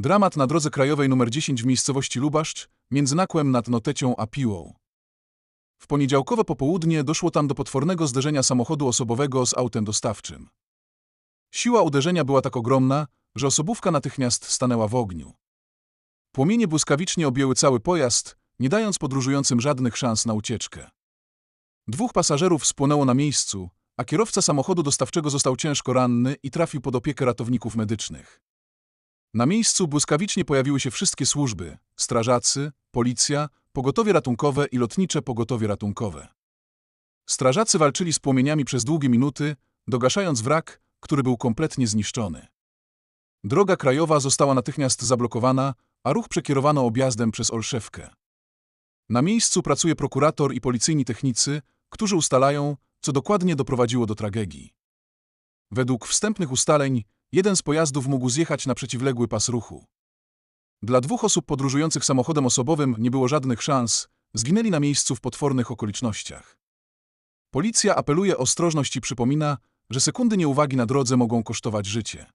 Dramat na drodze krajowej nr 10 w miejscowości Lubaszcz, między Nakłem nad Notecią a Piłą. W poniedziałkowe popołudnie doszło tam do potwornego zderzenia samochodu osobowego z autem dostawczym. Siła uderzenia była tak ogromna, że osobówka natychmiast stanęła w ogniu. Płomienie błyskawicznie objęły cały pojazd, nie dając podróżującym żadnych szans na ucieczkę. Dwóch pasażerów spłonęło na miejscu, a kierowca samochodu dostawczego został ciężko ranny i trafił pod opiekę ratowników medycznych. Na miejscu błyskawicznie pojawiły się wszystkie służby strażacy, policja, pogotowie ratunkowe i lotnicze pogotowie ratunkowe. Strażacy walczyli z płomieniami przez długie minuty, dogaszając wrak, który był kompletnie zniszczony. Droga krajowa została natychmiast zablokowana, a ruch przekierowano objazdem przez Olszewkę. Na miejscu pracuje prokurator i policyjni technicy, którzy ustalają, co dokładnie doprowadziło do tragedii. Według wstępnych ustaleń, jeden z pojazdów mógł zjechać na przeciwległy pas ruchu. Dla dwóch osób podróżujących samochodem osobowym nie było żadnych szans, zginęli na miejscu w potwornych okolicznościach. Policja apeluje o ostrożność i przypomina, że sekundy nieuwagi na drodze mogą kosztować życie.